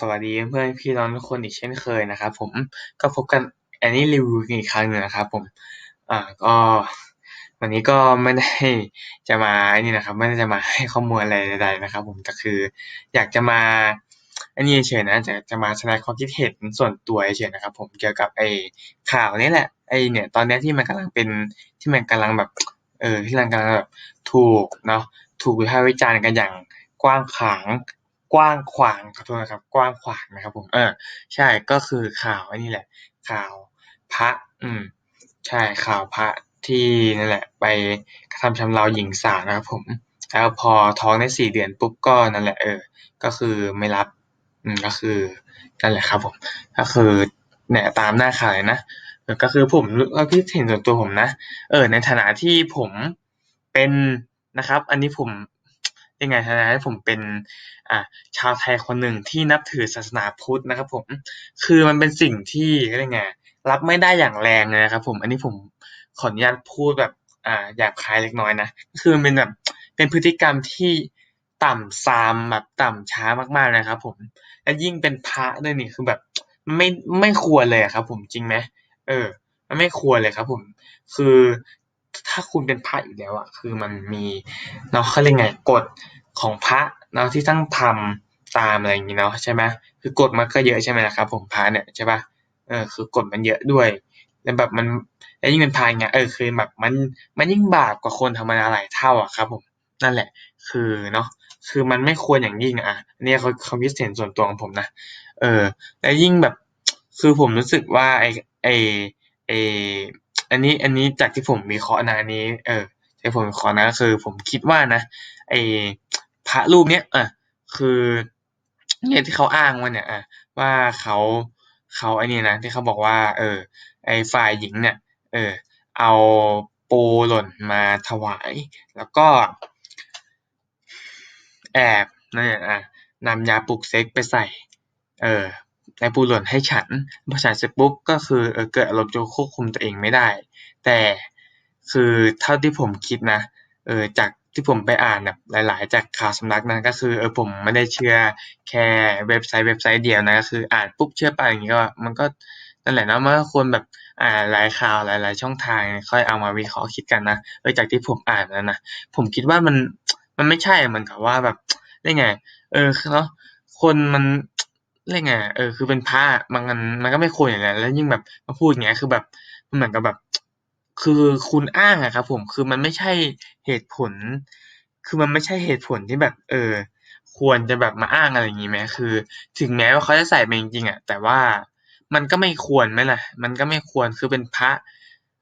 สวัสดีเพื่อนพี่น้องทุกคนอีกเช่นเคยนะครับผมก็พบกันแอนนี่รีวิวอีกครั้งหนึ่งนะครับผมอ่าก็วันนี้ก็ไม่ได้จะมาอันนี้นะครับ ไม่ได้จะมาให้ข้อมูลอะไรใดๆนะครับ ผมแต่คือ อยากจะมาอันนี้เฉยนะจะจะมาแสดงความคิดเห็นส่วนตัวเฉยนะครับ ผมเกี่ยวกับไอ้ข่าวนี้แหละไอ้เนี่ย ตอนนี้ที่มันกำลังเป็นที่มันกำลังแบบ เออที่มันกำลังแบบถูกเนาะถูกวิพากษ์วิจารณ์กันอย่างกว้างขวาง กว้างขวางขอโทษนะครับ กว้างขวางนะครับผมเออใช่ก็คือข่าวอันนี้แหละ ข่าวพระ อืม ใช่ข่าวพระที่นั่นแหละ ไปกระทำชำเราหญิงสาวนะครับผมแล้วพอท้องได้สี่เดือนปุ๊บก็นั่นแหละเออ ก็คือไม่รับ อืมก็คือนั่นแหละครับผม ก็คือเนี่ยตามหน้าข่าวเลยนะก็คือผมก็คิดเห็นส่วนตัวผมนะ เออ ในฐานะที่ผมเป็นนะครับ อันนี้ผม ยังไงฐานะที่ผมเป็นอ่าชาวไทยคนหนึ่งที่นับถือศาสนาพุทธนะครับ ผม คือมันเป็นสิ่งที่เรียกไงรับไม่ได้อย่างแรงเลยนะครับ ผม อันนี้ผมขออนุญาตพูดแบบอ่าหยาบคายเล็กน้อยนะคือมันเป็นแบบเป็นพฤติกรรมที่ต่ำซามแบบต่ำช้ามากๆนะครับ ผม และยิ่งเป็นพระด้วยนี่คือแบบไม่ไม่ควรเลยครับ ผมจริงไหมเออ มันไม่ควรเลยครับ ผม คือ ถ้าคุณเป็นพระอยู่แล้วอะคือมันมีเนาะเขาเรียกไงกฎของพระเนาะที่ต้องทำตามอะไรอย่างงี้เนาะใช่ไหมคือกฎมันก็เยอะใช่ไหมล่ะครับ ผมพระเนี่ยใช่ปะเออคือกฎมันเยอะด้วยแล้วแบบมันแล้วยิ่งเป็นพระเงี้ยเออคือแบบมันมันยิ่งบาปกว่าคนธรรมดาหลายเท่าอะครับ ผมนั่นแหละ คือเนาะคือมันไม่ควรอย่างยิ่งอะนี่เขาเขาคิดเห็นส่วนตัวของผมนะเออ แล้วยิ่งแบบ คือผมรู้สึกว่าไอไอไอ อันนี้อันนี้จากที่ผมมีเคราะห์นะอันนี้เออที่ผมขอนะคือ ผมคิดว่านะไอพระรูปเนี้ยอะคือเนี่ยที่เขาอ้างว่าเนี่ยอะว่าเขาเขาไอ้นี่นะที่เขาบอกว่า เออ ไอฝ่ายหญิงเนี่ย เออ เอาปูหล่นมาถวาย แล้วก็ แอบนั่นอะนำยาปลุกเซ็กไปใส่ เออ ในปูหล่นให้ฉัน พอฉันเสร็จปุ๊บก็คือเออเกิดอารมณ์จนควบคุมตัวเองไม่ได้ แต่คือเท่าที่ผมคิดนะเออจากที่ผมไปอ่านแบบหลาย ๆ จากข่าวสำนักนั้นก็คือเออผมไม่ได้เชื่อแค่เว็บไซต์เว็บไซต์เดียวนะก็คืออ่านปุ๊บเชื่อไปอย่างนี้ก็มันก็นั่นแหละนะมันก็ควรแบบอ่าหลายข่าวหลาย ๆ ช่องทางค่อยเอามาวิเคราะห์คิดกันนะเออจากที่ผมอ่านแล้วนะผมคิดว่ามันมันไม่ใช่เหมือนกับว่าแบบได้ไง เออเนาะคนมัน เรียกไงเออคือเป็นพระมันมันก็ไม่ควรอย่างนั้นแล้วยิ่งแบบมาพูดอย่างเงี้ยคือแบบมันเหมือนกับแบบ คือคุณอ้างอะครับ ผมคือมันไม่ใช่เหตุผล คือมันไม่ใช่เหตุผลที่แบบ เออ ควรจะแบบมาอ้างอะไรอย่างงี้ไหมคือ ถึงแม้ว่าเขาจะใส่ไปจริงๆอะแต่ว่ามันก็ไม่ควรไหมล่ะ มันก็ไม่ควรคือเป็นพระ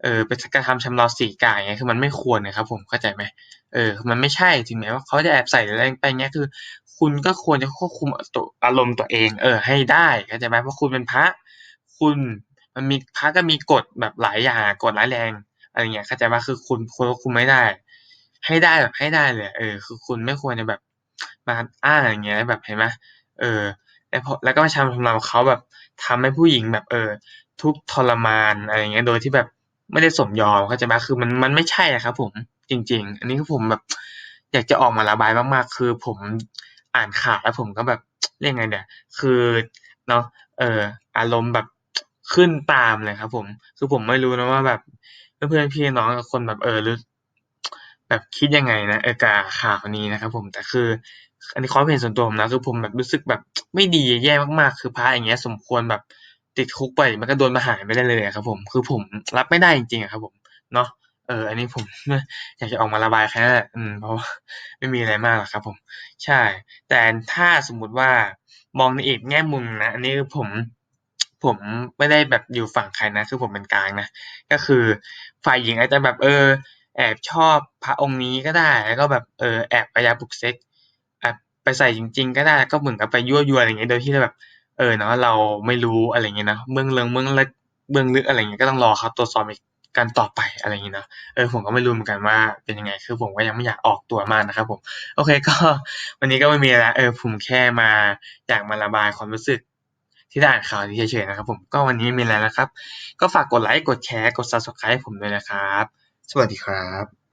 เออเป็นกระทำชำเราสีกายไงคือมันไม่ควรนะครับ ผมเข้าใจไหมเออ มันไม่ใช่ถึงแม้ว่าเขาจะแอบใส่อะไรไปเงี้ยคือ คุณก็ควรจะควบคุมตัวอารมณ์ตัวเอง เออ ให้ได้เข้าใจไหมเพราะคุณเป็นพระ คุณมันมีพระก็มีกฎแบบหลายอย่างกฎร้ายแรงอะไรเงี้ยเข้าใจว่าคือคุณควบคุมไม่ได้ ให้ได้แบบให้ได้เลยเออ คือคุณไม่ควรจะแบบมาอ้างอย่างเงี้ยแบบเห็นไหมเออ แล้วพอแล้วก็มาทำทำเราเขาแบบทำให้ผู้หญิงแบบเออ ทุกทรมานอะไรเงี้ยโดยที่แบบไม่ได้สมยอมเข้าใจไหมคือมันมันไม่ใช่ครับผมจริง ๆ อันนี้คือผมแบบ อยากจะออกมาระบายมากๆ คือผม อ่านข่าวแล้วผมก็แบบเรียกไงเนี่ยคือเนาะเอออารมณ์แบบขึ้นตามเลยครับ ผม คือผมไม่รู้นะว่าแบบเพื่อนพี่น้องคนแบบเออหรือแบบคิดยังไงนะเออกับข่าวนี้นะครับ ผมแต่คือ อันนี้ความเห็นส่วนตัวผมนะคือผมแบบรู้สึกแบบไม่ดีแย่มากๆ คือพระอย่างเงี้ย สมควรแบบติดคุกไปมันก็โดนมาหายไม่ได้เลยครับ ผม คือผมรับไม่ได้จริงๆครับ ผมเนาะ เออ อันนี้ผมอยากจะออกมาระบายแค่นั้นแหละอืม เพราะไม่มีอะไรมากหรอกครับ ผม ใช่ แต่ถ้าสมมุติว่ามองในอีกแง่มุมนะ อันนี้ผม ผมไม่ได้แบบอยู่ฝั่งใครนะ คือผมเป็นกลางนะ ก็คือฝ่ายหญิงอาจจะแบบเออ แอบชอบพระองค์นี้ก็ได้ แล้วก็แบบเออแอบไปยาปลุกเซ็กแอบไปใส่จริง ๆ ก็ได้ ก็เหมือนกับไปยั่วยวนอะไรเงี้ย โดยที่แบบ เออเนาะเราไม่รู้อะไรเงี้ยนะเบื้องลึกเบื้องลึกเบื้องลึกอะไรเงี้ย ก็ต้องรอเขาตรวจสอบอีก กันต่อไปอะไรอย่างนี้นะเออผมก็ไม่รู้เหมือนกันว่าเป็นยังไง คือผมก็ยังไม่อยากออกตัวมากนะครับผมโอเคก็วันนี้ก็ไม่มีแล้วเออผมแค่มาอยากมาระบายความรู้สึกที่ได้อ่านข่าวนี้เฉยๆนะครับผมก็วันนี้ไมีอะไรนะครับ ก็ฝากกดไลค์กดแชร์กด subscribe ผมด้วยนะครับ สวัสดีครับ